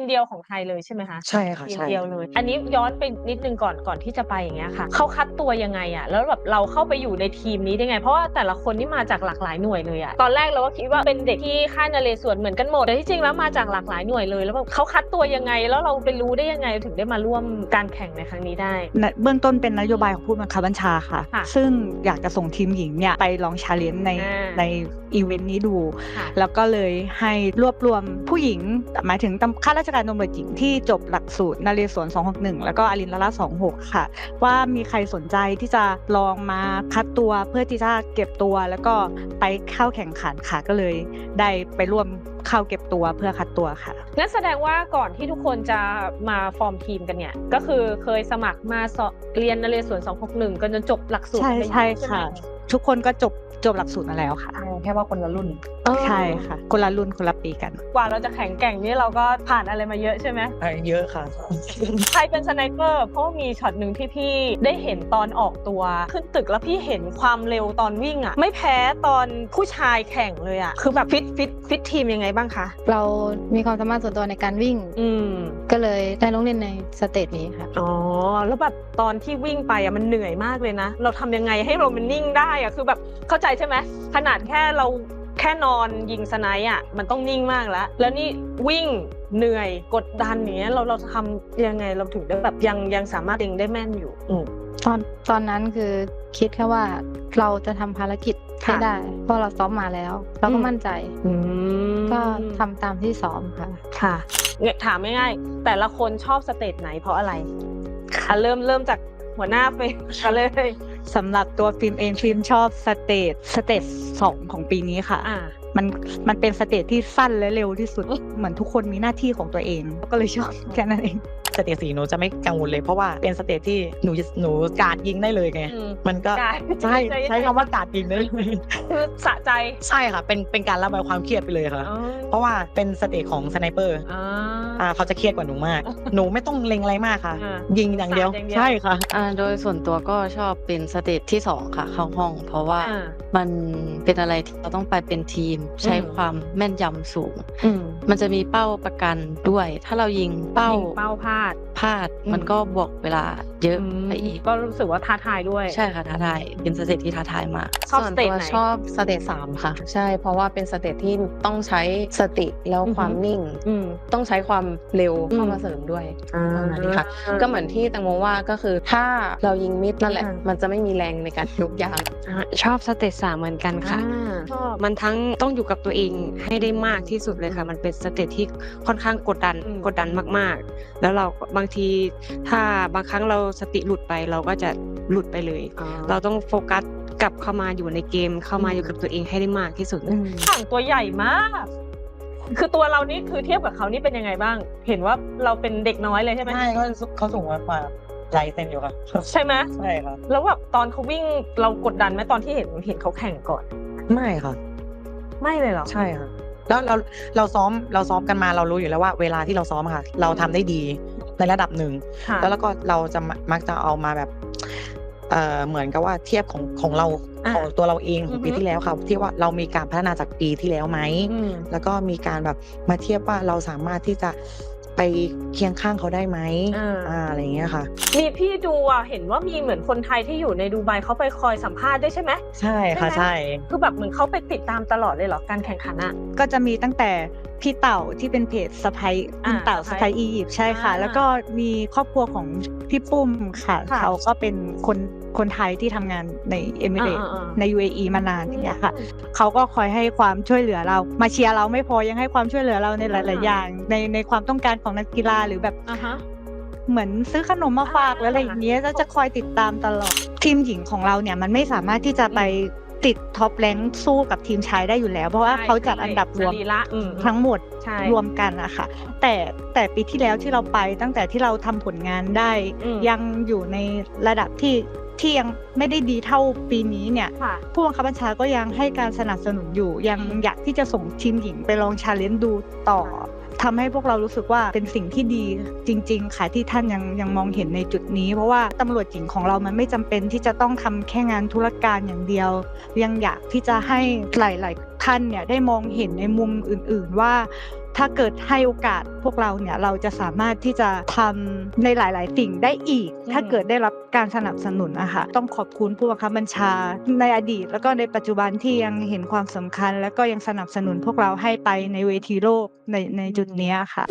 มเดียวของไทยเลยใช่ไหมคะใช่ค่ะทีมใช่ เดียวเลย อันนี้ย้อนไปนิดนึงก่อนก่อนที่จะไปอย่างเงี้ยค่ะเขาคัดตัวยังไงอะแล้วแบบเราเข้าไปอยู่ในทีมนี้ได้ไง เพราะว่าแต่ละคนนี่มาจากหลากหลายหน่วยเลยอะตอนแรกเราก็คิดว่าเป็นเด็กที่ค่ายนเรศวรเหมือนกันหมดแต่ที่จริงแล้วมาจากหลากหลายหน่วยเลย แล้วแบบเขาคัดตัวยังไง แล้วเราไปรู้ได้ยังไงถึงได้มาร่วมการแข่งในครั้งนี้ได้ นะเบื้องต้นเป็นนโยบายของผู้บังคับบัญชาค่ะ ค่ะซึ่งอยากจะส่งทีมหญิงเนี่ยไปลองชาเลนจ์ในอ่า ในอีเวนต์นี้ดู ค่ะ แล้วก็เลยให้รวบรวมผู้หญิงหมายถึงตำข้าราชการตำรวจหญิงที่จบหลักสูตรนเรศวร261 แล้วก็อรินทรา26 ค่ะ ว่ามีใครสนใจที่จะลองมาคัดตัวเพื่อที่จะเก็บตัว แล้วก็ไปเข้าแข่งขันค่ะก็เลยได้ไปร่วมเข้าเก็บตัวเพื่อคัดตัวค่ะงั้นแสดงว่าก่อนที่ทุกคนจะมาฟอร์มทีมกันเนี่ย ก็คือเคยสมัครมาสอบเรียนนเรศวร261 กันจนจบหลักสูตรใช่ไปใช่ไหมค่ะ ทุกคนก็จบจบหลักสูตรมาแล้วค่ะ แค่ว่าคนละรุ่นเออ ใช่ค่ะ คนละรุ่นคนละปีกัน กว่าเราจะแข็งแกร่งนี่เราก็ผ่านอะไรมาเยอะใช่ไหมเยอะค่ะ ใครเป็นสไนเปอร์เพราะว่ามีช็อตหนึ่งที่พี่ได้เห็นตอนออกตัว ขึ้นตึกแล้วพี่เห็นความเร็วตอนวิ่งอะ ไม่แพ้ตอนผู้ชายแข่งเลยอะ คือแบบฟิตฟิตฟิตทีมยังไงบ้างคะ เรามีความสามารถส่วนตัวในการวิ่ง อืมก็เลยได้ลงเล่นในสเตจนี้ค่ะ อ๋อ แล้วแบบตอนที่วิ่งไปอะมันเหนื่อยมากเลยนะ เราทำยังไงให้เรามันนิ่งได้อะ คือแบบเข้าใจใช่ไหมขนาดแค่เราแค่นอนยิงสไนป์อะมันต้องนิ่งมากแล้ว แล้วนี่วิ่งเหนื่อยกดดันอย่างเงี้ยเราเราทำยังไงเราถึงได้แบบยังยังสามารถเองได้แม่นอยู่อืมตอนตอนนั้นคือคิดแค่ว่าเราจะทำภารกิจให้ค่ะได้ เพราะเราซ้อมมาแล้ว เราก็อืมมั่นใจอืมก็ทำตามที่ซ้อมค่ะ ค่ะเนี่ยถามง่ายๆแต่ละคนชอบสเตจไหนเพราะอะไรอะเริ่มเริ่มจากหัวหน้าไปกันเลย สำหรับตัวฟิล์มเองฟิล์มชอบสเตจสเตจสองของปีนี้ค่ะอ่ามันมันเป็นสเตจที่สั้นและเร็วที่สุด เหมือนทุกคนมีหน้าที่ของตัวเอง ก็เลยชอบแค่นั้นเองสเตจสีหนูจะไม่กังวลเลยเพราะว่าเป็นสเตจที่หนูหนูการดยิงได้เลยไงอืมมันก็การดใช่ใช่ใช้คำว่าการดยิงได้เลยคือสะใจใช่ค่ะ เป็นเป็นการระบายความเครียดไปเลยค่ะอ๋อเพราะว่าเป็นสเตจของสไนเปอร์ อ่าอ่าเขาจะเครียดกว่าหนูมาก หนูไม่ต้องเล็งอะไรมากค่ะ อ่ายิงอย่างเดียว สาดอย่างเดียว ใช่ค่ะ อ่าโดยส่วนตัวก็ชอบเป็นสเตจที่สองค่ะ เข้าห้อง เพราะว่าอ่า มันเป็นอะไรที่เราต้องไปเป็นทีม ใช้อืม ความแม่นยำสูง อืม มันจะมีเป้าประกันด้วย ถ้าเรายิงเป้ายิงเป้าพลาด พลาด อืม มันก็บวกเวลาเยอะไปอีกก็รู้สึกว่าท้าทายด้วย ใช่ค่ะท้าทายเป็นสเตจที่ท้าทายมากชอบส่สวนเตจตัวไหนชอบสเตจสามค่ะ ใช่เพราะว่าเป็นสเตจที่ต้องใช้สติแล้วอือฮึความนิ่งอืมต้องใช้ความเร็วเข้าอืมมาเสริมด้วยอ่าประมาณนี้ค่ะก็เหมือนที่แตังโมว่าก็คือถ้าเรายิงมิดนั่นแหละอ่ามัมันจะไม่มีแรงในการยกยางอ่าชอบสเตจสามเหมือนกันค่ะ อ่าชอบมันทั้งต้องอยู่กับตัวเองให้ได้มากที่สุดเลยค่ะ มันเป็นสเตจที่ค่อนข้างกดดันอืมกดดันมากๆ แล้วเราก็บางทีถ้าบางครั้งเราสติหลุดไปเราก็จะหลุดไปเลย เราต้องโฟกัสกลับเข้ามาอยู่ในเกม เข้ามาอยู่กับตัวเองให้ได้มากที่สุดอืมห่างตัวใหญ่มาก คือตัวเรานี่คือเทียบกับเขานี่เป็นยังไงบ้าง เห็นว่าเราเป็นเด็กน้อยเลยใช่ไหมใช่เขาเขาสูงกว่าหลายเซนอยู่ค่ะใช่ไหมใช่ค่ะแล้วแบบตอนเขาวิ่งเรากดดันไหมตอนที่เห็นเห็นเขาแข่งก่อน ไม่ค่ะ ไม่เลยเหรอ ใช่ค่ะ แล้วเราเราซ้อมเราซ้อมกันมาเรารู้อยู่แล้วว่า เวลาที่เราซ้อมอะค่ะ เราทำได้ดีในระดับหนึ่งค่ะแล้วแล้วก็เราจะมักมักจะเอามาแบบเอ่อเหมือนกับว่าเทียบของของเราอะของตัวเราเองของปีอือฮึที่แล้วค่ะที่ว่าเรามีการพัฒนาจากปีที่แล้วไหมอืมแล้วก็มีการแบบมาเทียบว่าเราสามารถที่จะ ไปเคียงข้างเขาได้ไหมอ่า อ่าอะไรอย่างเงี้ยค่ะ มีพี่ดูอะเห็นว่ามีเหมือนคนไทยที่อยู่ในดูไบเขาไปคอยสัมภาษณ์ด้วยใช่ไหม ใช่ค่ะใช่ใช่ไหมคือแบบเหมือนเขาไปติดตามตลอดเลยเหรอการแข่งขันอะ ก็จะมีตั้งแต่พี่เต่าที่เป็นเพจสไปคุณอ่าเต่าสสไปไปอียิปต์ใช่ค่ะอ่าแล้วก็มีครอบครัวของพี่ปุ้มค่ะค่ะเขาก็เป็นคนคนไทยที่ทำงานในเอมิเรตอ่าอ่าอ่าใน UAE มานานอย่างเงี้ยค่ะเขาก็คอยให้ความช่วยเหลือเรา มาเชียร์เราไม่พอยังให้ความช่วยเหลือเราในหลายอ่าๆอย่าง ในในความต้องการของนักกีฬาหรือแบบอ่าฮะเหมือนซื้อขนมมาฝากอ่าหรืออะไรอย่างเงี้ยก็จะคอยติดตามตลอดทีมหญิงของเราเนี่ยมันไม่สามารถที่จะไป ติดท็อปแรงค์สู้กับทีมชายได้อยู่แล้ว เพราะว่าเขาจัดอันดับรวมสรีระอืมทั้งหมดใช่รวมกันอะค่ะ แต่แต่ปีที่แล้วที่เราไปตั้งแต่ที่เราทำผลงานได้อืมยังอยู่ในระดับที่ที่ยังไม่ได้ดีเท่าปีนี้เนี่ยค่ะผู้บังคับบัญชาก็ยังให้การสนับสนุนอยู่ ยังอยากที่จะส่งทีมหญิงไปลองชาเลนจ์ดูต่อ ทำให้พวกเรารู้สึกว่าเป็นสิ่งที่ดีจริง ๆ ค่ะที่ท่านยังยังมองเห็นในจุดนี้ เพราะว่าตำรวจหญิงของเรามันไม่จำเป็นที่จะต้องทำแค่งานธุรการอย่างเดียว ยังอยากที่จะให้หลาย ๆ ท่านเนี่ยได้มองเห็นในมุมอื่น ๆ ว่า ถ้าเกิดให้โอกาสพวกเราเนี่ยเราจะสามารถที่จะทำในหลาย ๆ สิ่งได้อีก ถ้าเกิดได้รับการสนับสนุนนะคะต้องขอบคุณผู้บังคับบัญชา ในอดีต แล้วก็ในปัจจุบันที่ยังเห็นความสำคัญ แล้วก็ยังสนับสนุนพวกเราให้ไปในเวทีโลกในในจุดเนี้ยค่ะ